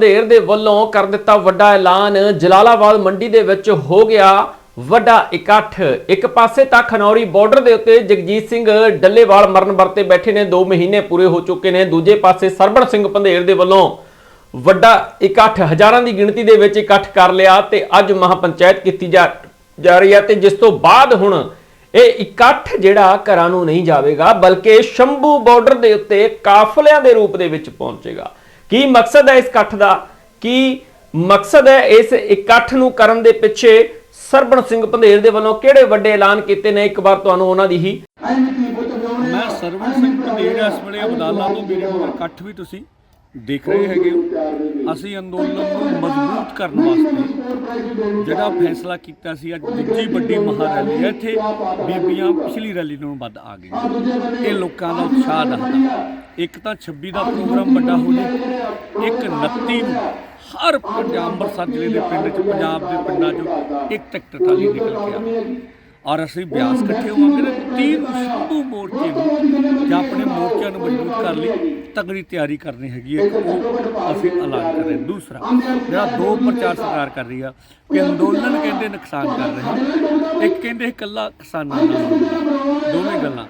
ਧੇਰ ਦੇ ਵੱਲੋਂ ਕਰ ਦਿੱਤਾ ਵੱਡਾ ਐਲਾਨ। ਜਲਾਲਾਬਾਦ ਮੰਡੀ ਦੇ ਵਿੱਚ ਹੋ ਗਿਆ ਵੱਡਾ ਇਕੱਠ। ਇੱਕ ਪਾਸੇ ਤਾਂ ਖਨੌਰੀ ਬਾਰਡਰ ਦੇ ਉੱਤੇ ਜਗਜੀਤ ਸਿੰਘ ਡੱਲੇਵਾਲ ਮਰਨ ਵਰਤੇ ਬੈਠੇ ਨੇ। 2 ਮਹੀਨੇ ਪੂਰੇ ਹੋ ਚੁੱਕੇ ਨੇ। ਦੂਜੇ ਪਾਸੇ ਸਰਬਣ ਸਿੰਘ ਪੰਧੇਰ ਦੇ ਵੱਲੋਂ ਵੱਡਾ ਇਕੱਠ। ਹਜ਼ਾਰਾਂ ਦੀ ਗਿਣਤੀ ਦੇ ਵਿੱਚ ਇਕੱਠ ਕਰ ਲਿਆ ਤੇ ਅੱਜ ਮਹਾਪੰਚਾਇਤ ਕੀਤੀ ਜਾ ਰਹੀ ਹੈ ਤੇ ਜਿਸ ਤੋਂ ਬਾਅਦ ਹੁਣ ਇਹ ਇਕੱਠ ਜਿਹੜਾ ਘਰਾਂ ਨੂੰ ਨਹੀਂ ਜਾਵੇਗਾ, ਬਲਕਿ ਸ਼ੰਭੂ ਬਾਰਡਰ ਦੇ ਉੱਤੇ ਕਾਫਲਿਆਂ ਦੇ ਰੂਪ ਦੇ ਵਿੱਚ ਪਹੁੰਚੇਗਾ। ਕੀ ਮਕਸਦ ਹੈ ਇਸ ਇਕੱਠ ਦਾ? ਕੀ ਮਕਸਦ ਹੈ ਇਸ ਇਕੱਠ ਨੂੰ ਕਰਨ ਦੇ ਪਿੱਛੇ ਸਰਬਣ ਸਿੰਘ ਪੰਧੇਰ ਦੇ ਵੱਲੋਂ ਕਿਹੜੇ ਵੱਡੇ ਐਲਾਨ ਕੀਤੇ ਨੇ? ਇੱਕ ਵਾਰ ਤੁਹਾਨੂੰ ਉਹਨਾਂ ਦੀ ਹੀ ਮੈਂ ਸਰਵਨ ਸਿੰਘ ਪੰਡੇਰ ਇਸ ਵੇਲੇ ਅਬਦਾਲਾ ਤੋਂ ਮੇਰੇ ਮਗਰ ਇਕੱਠ ਵੀ ਤੁਸੀਂ ਦੇਖ ਰਹੇ ਹੈਗੇ ਹੋ। ਅਸੀਂ ਅੰਦੋਲਨ ਨੂੰ ਮਜ਼ਬੂਤ ਕਰਨ ਵਾਸਤੇ ਜਿਹੜਾ ਫੈਸਲਾ ਕੀਤਾ ਸੀ, ਅੱਜ ਦੂਜੀ ਵੱਡੀ ਮਹਾ ਰੈਲੀ ਹੈ, ਇੱਥੇ ਬੀਬੀਆਂ ਪਿਛਲੀ ਰੈਲੀ ਨਾਲੋਂ ਵੱਧ ਆ ਗਈਆਂ। ਇਹ ਲੋਕਾਂ ਦਾ ਉਤਸ਼ਾਹ ਦੱਸਦਾ। ਇੱਕ ਤਾਂ 26 ਦਾ ਪ੍ਰੋਗਰਾਮ ਵੱਡਾ ਹੋ ਜੇ, ਇੱਕ 29 ਨੂੰ ਹਰ ਪੰਜਾਬ ਅੰਮ੍ਰਿਤਸਰ ਜ਼ਿਲ੍ਹੇ ਦੇ ਪਿੰਡ 'ਚ, ਪੰਜਾਬ ਦੇ ਪਿੰਡਾਂ 'ਚੋਂ ਇੱਕ ਟਿਕਟ ਟਾਲੀ ਨਿਕਲ ਗਿਆ ਔਰ ਅਸੀਂ ਬਿਆਸ ਇਕੱਠੇ ਹੋਵਾਂਗੇ ਤੇ 30 ਸ਼ੰਭੂ ਮੋਰਚੇ ਨੂੰ ਜਾਂ ਆਪਣੇ ਮੋਰਚਿਆਂ ਨੂੰ ਮਜ਼ਬੂਤ ਕਰਨ ਲਈ ਤਗੜੀ ਤਿਆਰੀ ਕਰਨੀ ਹੈਗੀ ਹੈ, ਇੱਕ ਉਹ ਅਸੀਂ ਐਲਾਨ ਕਰ ਰਹੇ ਦੂਸਰਾ, ਜਿਹੜਾ ਦੋ ਪ੍ਰਚਾਰ ਸਰਕਾਰ ਕਰ ਰਹੀ ਆ ਕਿ ਅੰਦੋਲਨ ਕਹਿੰਦੇ ਨੁਕਸਾਨ ਕਰ ਰਹੇ ਇੱਕ ਕਹਿੰਦੇ ਇਕੱਲਾ ਕਿਸਾਨਾਂ ਦਾ ਦੋਵੇਂ ਗੱਲਾਂ।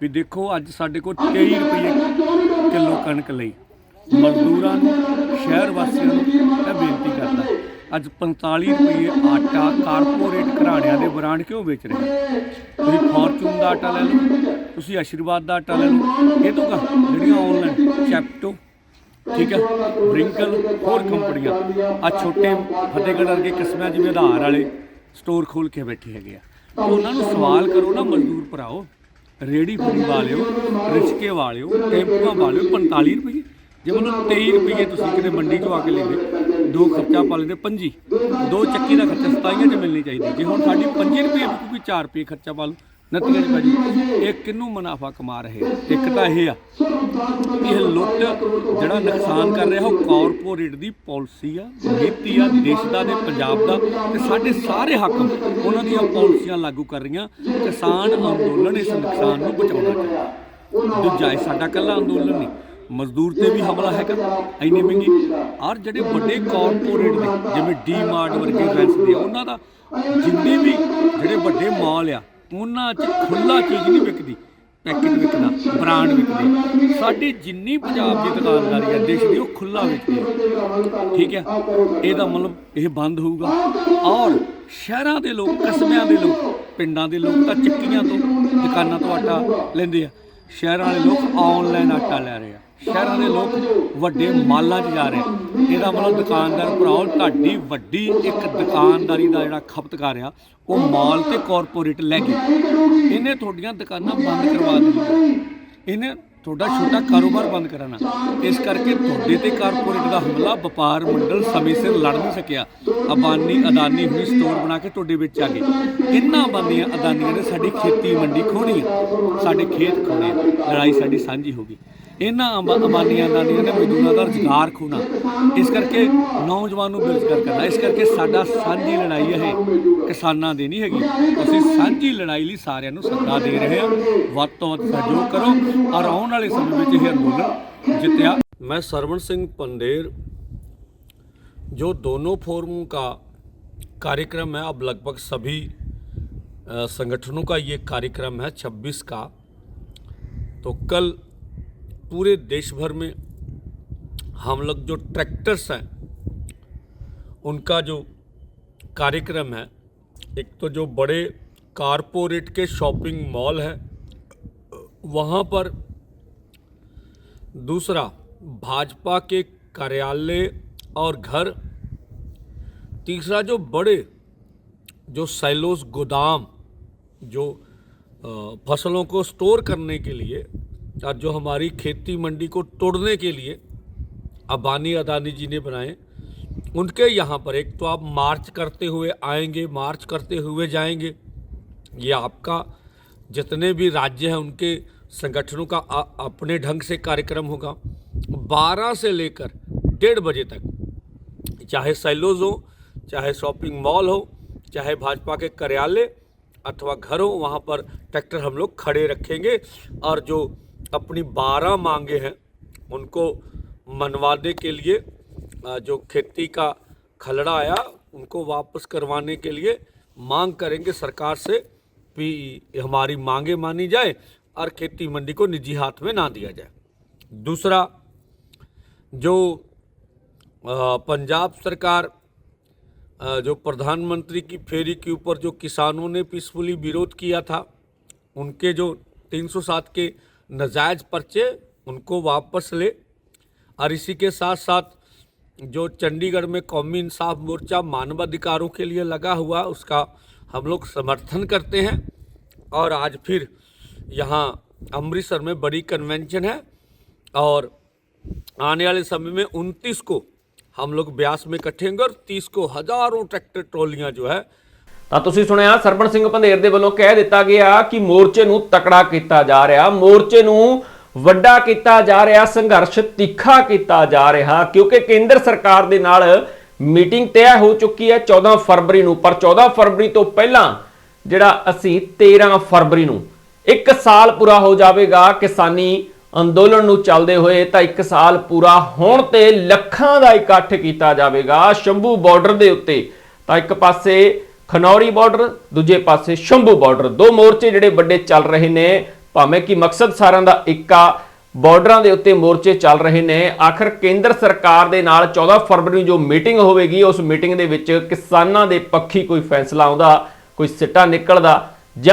ਵੀ ਦੇਖੋ, ਅੱਜ ਸਾਡੇ ਕੋਲ 23 ਰੁਪਏ ਕਿਲੋ ਕਣਕ ਲਈ। ਮਜ਼ਦੂਰਾਂ ਨੂੰ, ਸ਼ਹਿਰ ਵਾਸੀਆਂ ਨੂੰ ਇਹ ਬੇਨਤੀ ਕਰਦਾ। ਅੱਜ 45 ਰੁਪਏ ਆਟਾ ਕਾਰਪੋਰੇਟ ਘਰਾਣਿਆਂ ਦੇ ਬ੍ਰਾਂਡ ਕਿਉਂ ਵੇਚ ਰਹੇ ਤੁਸੀਂ ਫੋਰਚੂਨ ਦਾ ਆਟਾ ਲੈ ਲਓ, ਤੁਸੀਂ ਆਸ਼ੀਰਵਾਦ ਦਾ ਆਟਾ ਲੈ ਲਓ, ਇਹ ਤੋਂ ਕਾ ਜਿਹੜੀਆਂ ਆਨਲਾਈਨ ਚੈਪਟੋ ਠੀਕ ਹੈ ਬ੍ਰਿੰਕਲ ਹੋਰ ਕੰਪਨੀਆਂ ਆ ਛੋਟੇ ਫਤਿਹਗੜ੍ਹ ਵਰਗੇ ਕਿਸਮਾਂ ਜਿਵੇਂ ਆਧਾਰ ਵਾਲੇ ਸਟੋਰ ਖੋਲ ਕੇ ਬੈਠੇ ਹੈਗੇ ਆ। ਉਹਨਾਂ ਨੂੰ ਸਵਾਲ ਕਰੋ ਨਾ ਮਜ਼ਦੂਰ ਭਰਾਓ ਰੇੜੀ ਫੜੀ ਵਾਲਿਓ ਰਿਸਕੇ ਵਾਲਿਓ, ਟੈਂਪੂਆਂ ਵਾਲਿਓ 45 ਰੁਪਏ। ਜੇ ਮਤਲਬ 23 ਰੁਪਏ ਤੁਸੀਂ ਕਿਤੇ ਮੰਡੀ ਚੋਂ ਆ ਕੇ ਲੈਂਦੇ ਦੋ ਖਰਚਾ ਪਾ ਲੈਂਦੇ, ਪੰਜੀ। ਦੋ ਚੱਕੀ ਦਾ ਖਰਚਾ ਸਤਾਈਆਂ 'ਚ ਮਿਲਣੀ ਚਾਹੀਦੀ ਜੇ ਹੁਣ ਸਾਡੀ 5 ਰੁਪਏ ਕੋਈ 4 ਰੁਪਏ ਖਰਚਾ ਪਾ ਲਓ ਨਤੀਜੇ ਭਾਜੀ, ਇਹ ਕਿੰਨੂੰ ਮੁਨਾਫਾ ਕਮਾ ਰਹੇ ਇੱਕ ਤਾਂ ਇਹ ਆ, ਇਹ ਲੁੱਟ ਜਿਹੜਾ ਨੁਕਸਾਨ ਕਰ ਰਿਹਾ, ਉਹ ਕਾਰਪੋਰੇਟ ਦੀ ਪਾਲਿਸੀ ਆ, ਨੀਤੀ ਆ, ਦੇਸ਼ ਦਾ ਤੇ ਪੰਜਾਬ ਦਾ, ਤੇ ਸਾਡੇ ਸਾਰੇ ਹਾਕਮ ਉਹਨਾਂ ਦੀਆਂ ਪਾਲਿਸੀਆਂ ਲਾਗੂ ਕਰ ਰਹੀਆਂ। ਕਿਸਾਨ ਅੰਦੋਲਨ ਇਸ ਨੁਕਸਾਨ ਨੂੰ ਬਚਾਉਣਾ ਚਾਹੀਦਾ। ਦੂਜਾ ਇਹ ਸਾਡਾ ਕੱਲਾ ਅੰਦੋਲਨ ਨਹੀਂ ਮਜ਼ਦੂਰ ਤੇ ਵੀ ਹਮਲਾ ਹੈਗਾ। ਇੰਨੀ ਮਹਿੰਗੀ। ਔਰ ਜਿਹੜੇ ਵੱਡੇ ਕਾਰਪੋਰੇਟ ਨੇ ਜਿਵੇਂ ਡੀ ਮਾਰਟ ਵਰਗੇ ਫੈਂਸ ਦੇ ਆ, ਉਹਨਾਂ ਦਾ ਜਿੰਨੇ ਵੀ ਜਿਹੜੇ ਵੱਡੇ ਮਾਲ ਆ ਉਹਨਾਂ 'ਚ ਖੁੱਲਾ ਚੀਜ਼ ਨਹੀਂ ਵਿਕਦੀ। ਪੈਕੇਟ ਵਿਕਦਾ ਬ੍ਰਾਂਡ ਵਿਕਦੇ। ਸਾਡੀ ਜਿੰਨੀ ਪੰਜਾਬ ਦੀ ਦੁਕਾਨਦਾਰੀ ਹੈ ਦੇਸ਼ ਦੀ ਉਹ ਖੁੱਲਾ ਵਿਕਦੀ ਹੈ ਠੀਕ ਹੈ ਇਹਦਾ ਮਤਲਬ ਇਹ ਬੰਦ ਹੋਊਗਾ। ਔਰ ਸ਼ਹਿਰਾਂ ਦੇ ਲੋਕ ਕਸਬਿਆਂ ਦੇ ਲੋਕ ਪਿੰਡਾਂ ਦੇ ਲੋਕ ਤਾਂ ਚੱਕੀਆਂ ਤੋਂ ਦੁਕਾਨਾਂ ਤੋਂ ਆਟਾ ਲੈਂਦੇ ਆ। ਸ਼ਹਿਰਾਂ ਵਾਲੇ ਲੋਕ ਆਨਲਾਈਨ ਆਟਾ ਲੈ ਰਹੇ ਆ। ਸ਼ਹਿਰਾਂ ਦੇ ਲੋਕ ਵੱਡੇ ਮਾਲਾਂ 'ਚ ਜਾ ਰਹੇ ਆ। ਇਹਦਾ ਮਤਲਬ ਦੁਕਾਨਦਾਰ ਭਰਾਓ, ਤੁਹਾਡੀ ਵੱਡੀ ਇੱਕ ਦੁਕਾਨਦਾਰੀ ਦਾ ਜਿਹੜਾ ਖਪਤਕਾਰ ਆ, ਉਹ ਮਾਲ ਤੇ ਕਾਰਪੋਰੇਟ ਲੈ ਗਏ ਇਹਨੇ ਤੁਹਾਡੀਆਂ ਦੁਕਾਨਾਂ ਬੰਦ ਕਰਵਾ ਦਿੱਤੀਆਂ। ਇਹਨੇ ਤੁਹਾਡਾ ਛੋਟਾ ਕਾਰੋਬਾਰ ਬੰਦ ਕਰਾਣਾ। ਇਸ ਕਰਕੇ ਤੁਹਾਡੇ ਤੇ ਕਾਰਪੋਰੇਟ ਦਾ ਹਮਲਾ, ਵਪਾਰ ਮੰਡਲ ਸਮੇਂ ਸਿਰ ਲੜ ਨਹੀਂ ਸਕਿਆ। ਅਬਾਨੀ, ਅਦਾਨੀ ਹੁਣੀ ਸਟੋਰ ਬਣਾ ਕੇ ਤੁਹਾਡੇ ਵਿੱਚ ਆ ਗਏ। ਇਹਨਾਂ ਬੰਦੀਆਂ ਅਦਾਨੀਆਂ ਨੇ ਸਾਡੀ ਖੇਤੀ ਮੰਡੀ ਖੋਣੀ ਸਾਡੇ ਖੇਤ ਖੋਣੇ ਲੜਾਈ ਸਾਡੀ ਸਾਂਝੀ ਹੋ ਗਈ। ਇਹਨਾਂ ਅੰਬਾ- ਅੰਬਾਨੀਆਂ ਅਦਾਨੀਆਂ ਨੇ ਮਜ਼ਦੂਰਾਂ ਦਾ ਰੁਜ਼ਗਾਰ ਖੋਣਾ ਇਸ ਕਰਕੇ ਨੌਜਵਾਨ ਨੂੰ ਬੇਰੁਜ਼ਗਾਰ ਕਰਨਾ ਇਸ ਕਰਕੇ ਸਾਡਾ ਸਾਂਝੀ ਲੜਾਈ ਇਹ ਕਿਸਾਨਾਂ ਦੀ ਨਹੀਂ ਹੈਗੀ ਅਸੀਂ ਸਾਂਝੀ ਲੜਾਈ ਲਈ ਸਾਰਿਆਂ ਨੂੰ ਸੱਦਾ ਦੇ ਰਹੇ ਹਾਂ ਵੱਧ ਤੋਂ ਵੱਧ ਸਹਿਯੋਗ ਕਰੋ ਔਰ ਆਉਣ ਵਾਲੇ ਸਮੇਂ ਵਿੱਚ ਇਹ ਅੰਦੋਲਨ ਜਿੱਤਿਆ ਮੈਂ ਸਰਵਣ ਸਿੰਘ ਪੰਡੇਰ जो दोनों फोरमों का कार्यक्रम है अब लगभग सभी अ, संगठनों का ये कार्यक्रम है 26 का तो कल पूरे देश भर में हम लोग जो ट्रैक्टर्स हैं, उनका जो कार्यक्रम है, एक तो जो बड़े कारपोरेट के शॉपिंग मॉल है, वहाँ पर दूसरा भाजपा के कार्यालय और घर, तीसरा जो बड़े जो सैलोस गोदाम जो फ़सलों को स्टोर करने के लिए और जो हमारी खेती मंडी को तोड़ने के लिए अबानी अदानी जी ने बनाए, उनके यहाँ पर एक तो आप मार्च करते हुए आएँगे, मार्च करते हुए जाएँगे। ये आपका जितने भी राज्य हैं, उनके संगठनों का अ- अपने ढंग से कार्यक्रम होगा। 12 से लेकर डेढ़ बजे तक, चाहे सैलोज हो, चाहे शॉपिंग मॉल हो, चाहे भाजपा के कार्यालय अथवा घर हो, वहाँ पर ट्रैक्टर हम लोग खड़े रखेंगे। और जो अपनी बारह मांगे हैं, उनको मनवाने के लिए जो खेती का खलड़ा आया, उनको वापस करवाने के लिए मांग करेंगे सरकार से भी हमारी मांगे मानी जाए और खेती मंडी को निजी हाथ में ना दिया जाए। दूसरा, जो पंजाब सरकार जो प्रधानमंत्री की फेरी के ऊपर जो किसानों ने पीसफुली विरोध किया था, उनके जो 307 के नजायज पर्चे उनको वापस ले। और इसी के साथ साथ जो चंडीगढ़ में कौमी इंसाफ मोर्चा मानवाधिकारों के लिए लगा हुआ, उसका हम लोग समर्थन करते हैं। और आज फिर यहाँ अमृतसर में बड़ी कन्वेंशन है और आने वाले समय में 29 को हम लोग ब्यास में इकट्ठे होंगे और 30 को हज़ारों ट्रैक्टर ट्रॉलियाँ जो है ਤਾਂ ਤੁਸੀਂ ਸੁਣਿਆ ਸਰਬਣ ਸਿੰਘ ਪੰਧੇਰ ਦੇ ਵੱਲੋਂ ਕਹਿ ਦਿੱਤਾ ਗਿਆ ਕਿ ਮੋਰਚੇ ਨੂੰ ਤਕੜਾ ਕੀਤਾ ਜਾ ਰਿਹਾ, ਮੋਰਚੇ ਨੂੰ ਵੱਡਾ ਕੀਤਾ ਜਾ ਰਿਹਾ, ਸੰਘਰਸ਼ ਤਿੱਖਾ ਕੀਤਾ ਜਾ ਰਿਹਾ, ਕਿਉਂਕਿ ਕੇਂਦਰ ਸਰਕਾਰ ਦੇ ਨਾਲ ਮੀਟਿੰਗ ਤੈਅ ਹੋ ਚੁੱਕੀ ਹੈ 14 ਫਰਵਰੀ ਨੂੰ, ਪਰ 14 ਫਰਵਰੀ ਤੋਂ ਪਹਿਲਾਂ ਜਿਹੜਾ ਅਸੀਂ 13 ਫਰਵਰੀ ਨੂੰ, ਇੱਕ ਸਾਲ ਪੂਰਾ ਹੋ ਜਾਵੇਗਾ ਕਿਸਾਨੀ ਅੰਦੋਲਨ ਨੂੰ ਚੱਲਦੇ ਹੋਏ, ਤਾਂ ਇੱਕ ਸਾਲ ਪੂਰਾ ਹੋਣ ਤੇ ਲੱਖਾਂ ਦਾ ਇਕੱਠ ਕੀਤਾ ਜਾਵੇਗਾ, ਸ਼ੰਭੂ ਬਾਰਡਰ ਦੇ ਉੱਤੇ, ਤਾਂ ਇੱਕ ਪਾਸੇ ਖਨੌਰੀ ਬਾਰਡਰ, ਦੂਜੇ ਪਾਸੇ ਸ਼ੰਭੂ ਬਾਰਡਰ। ਦੋ ਮੋਰਚੇ ਜਿਹੜੇ ਵੱਡੇ ਚੱਲ ਰਹੇ ਨੇ, ਭਾਵੇਂ ਕਿ ਮਕਸਦ ਸਾਰਿਆਂ ਦਾ ਇੱਕ ਆ, ਬਾਰਡਰਾਂ ਦੇ ਉੱਤੇ ਮੋਰਚੇ ਚੱਲ ਰਹੇ ਨੇ। ਆਖਰ ਕੇਂਦਰ ਸਰਕਾਰ ਦੇ ਨਾਲ 14 ਫਰਵਰੀ ਨੂੰ ਜੋ ਮੀਟਿੰਗ ਹੋਵੇਗੀ, ਉਸ ਮੀਟਿੰਗ ਦੇ ਵਿੱਚ ਕਿਸਾਨਾਂ ਦੇ ਪੱਖੀ ਕੋਈ ਫੈਸਲਾ ਆਉਂਦਾ, ਕੋਈ ਸਿੱਟਾ ਨਿਕਲਦਾ।